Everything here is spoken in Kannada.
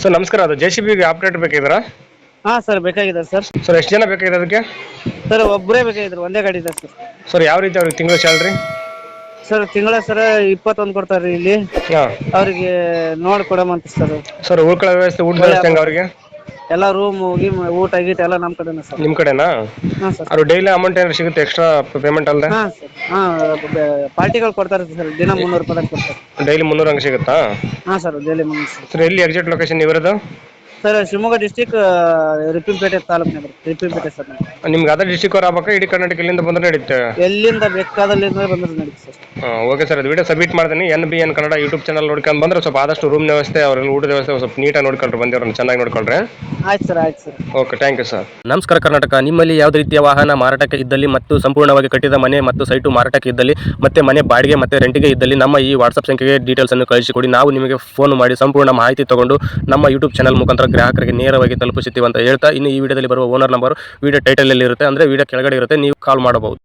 ಸರ್ ನಮಸ್ಕಾರ. ಅದು ಜೆ ಸಿ ಬಿಗೆ ಆಪ್ರೇಟರ್ ಬೇಕಿದ್ರಾ ಹಾ ಸರ್ ಬೇಕಾಗಿದೆ ಸರ್. ಸರ್ ಎಷ್ಟು ಜನ ಬೇಕಾಗಿದೆ ಅದಕ್ಕೆ? ಸರ್ ಒಬ್ಬರೇ ಬೇಕಾಗಿದ್ರು ಒಂದೇ ಗಾಡಿ ಇದೆ ಸರ್. ಸರ್ ಯಾವ ರೀತಿ ಅವ್ರಿಗೆ ತಿಂಗಳ ಸ್ಯಾಲ್ರಿ ಸರ್ ತಿಂಗಳ ಸರ್ ಇಪ್ಪತ್ತೊಂದು ಕೊಡ್ತಾರೆ ಇಲ್ಲಿ. ಹಾಂ. ಅವರಿಗೆ ನೋಡಿ ಅಂತ ಸರ್. ಸರ್ ಉಳ್ಕೊಳ್ಳೋ ವ್ಯವಸ್ಥೆ ಊಟದ ವ್ಯವಸ್ಥೆ ಹೆಂಗೆ ಅವ್ರಿಗೆ? ಎಲ್ಲ ರೂಮ್ ಹೋಗಿ ಊಟ ಗೀಟ ಎಲ್ಲ ನಮ್ಮ ಕಡೆನೇ ಸರ್. ನಿಮ್ಮ ಕಡೆನಾ? ಹಾಂ ಸರ್. ಅವ್ರು ಡೈಲಿ ಅಮೌಂಟ್ ಏನಾದ್ರು ಸಿಗುತ್ತೆ ಎಕ್ಸ್ಟ್ರಾ ಪೇಮೆಂಟ್ ಅಲ್ಲದೆ ಹಾಂ ಸರ್. ಹಾಂ ಪಾರ್ಟಿಗಳು ಕೊಡ್ತಾರೆ ಸರ್. ದಿನ ಮುನ್ನೂರು ರೂಪಾಯಿ ಕೊಡ್ತಾರೆ. ಡೈಲಿ ಮುನ್ನೂರು ಹಂಗೆ ಸಿಗುತ್ತಾ? ಹಾಂ ಸರ್ ಡೈಲಿ ಮುನ್ನೂರು ಸರ್ ಸರ್ ಎಲ್ಲಿ ಎಕ್ಸಾಕ್ಟ್ ಲೊಕೇಶನ್ ಇವರದು ಸರ್ ಶಿವಮೊಗ್ಗ ಡಿಸ್ಟಿಕ್ ರಿಪಿಂಪೇಟೆ ತಾಲೂಕಿನಾಗ ರಿಪಿಂಪೇಟೆ ಸರ್ ನಮ್ದು. ನಿಮ್ಗೆ ಅದೇ ಡಿಸ್ಟಿಕ್ ಅವ್ರು ಆಗ್ಬೇಕಾ? ಇಡೀ ಕರ್ನಾಟಕ ಇಲ್ಲಿಂದ ಬಂದ್ರೆ ನಡೀತೆ? ಎಲ್ಲಿಂದ ಬೇಕಾದಲ್ಲಿಂದ ಬಂದ್ರೆ ನಡೀತು ಸರ್. ಓಕೆ ಸರ್ ಅದು ವಿಡಿಯೋ ಸಬ್ಮಿಟ್ ಮಾಡ್ತೀನಿ. N B N Kannada YouTube channel ನೋಡ್ಕೊಂಡು ಬಂದ್ರೆ ಸ್ವಲ್ಪ ಆದಷ್ಟು ರೂಮ್ ವ್ಯವಸ್ಥೆ ಅವ್ರ ಊಟದ ವ್ಯವಸ್ಥೆ ಸ್ವಲ್ಪ ನೀಟಾಗಿ ನೋಡ್ಕೊಳ್ರಿ ಬಂದಿವ್ರನ್ನ ಚೆನ್ನಾಗಿ ನೋಡ್ಕೊಳ್ರಿ. ಆಯ್ತು ಸರ್ ಆಯ್ತು sir okay thank you sir ನಮಸ್ಕಾರ ಕರ್ನಾಟಕ. ನಿಮ್ಮಲ್ಲಿ ಯಾವುದೇ ರೀತಿಯ ವಾಹನ ಮಾರಾಟಕ್ಕೆ ಇದ್ದಲ್ಲಿ ಮತ್ತು ಸಂಪೂರ್ಣವಾಗಿ ಕಟ್ಟಿದ ಮನೆ ಮತ್ತು ಸೈಟು ಮಾರಾಟಕ್ಕೆ ಇದ್ದಲ್ಲಿ ಮತ್ತೆ ಮನೆ ಬಾಡಿಗೆ ಮತ್ತೆ ರೆಂಟಿಗೆ ಇದ್ದಲ್ಲಿ ನಮ್ಮ ಈ ವಾಟ್ಸಪ್ ಸಂಖ್ಯೆಗೆ ಡೀಟೇಲ್ಸ್ ಅನ್ನು ಕಳಿಸಿಕೊಡಿ. ನಾವು ನಿಮಗೆ ಫೋನ್ ಮಾಡಿ ಸಂಪೂರ್ಣ ಮಾಹಿತಿ ತಗೊಂಡು ನಮ್ಮ ಯೂಟ್ಯೂಬ್ ಚಾನಲ್ ಮುಖಾಂತರ ಗ್ರಾಹಕರಿಗೆ ನೇರವಾಗಿ ತಲುಪಿಸುತ್ತೀವಿ ಅಂತ ಹೇಳ್ತಾ ಇನ್ನು ಈ ವಿಡಿಯೋದಲ್ಲಿ ಬರುವ ಓನರ್ ನಂಬರ್ ವಿಡಿಯೋ ಟೈಟಲಲ್ಲಿ ಇರುತ್ತೆ ಅಂದರೆ ವಿಡಿಯೋ ಕೆಳಗಡೆ ಇರುತ್ತೆ ನೀವು ಕಾಲ್ ಮಾಡಬಹುದು.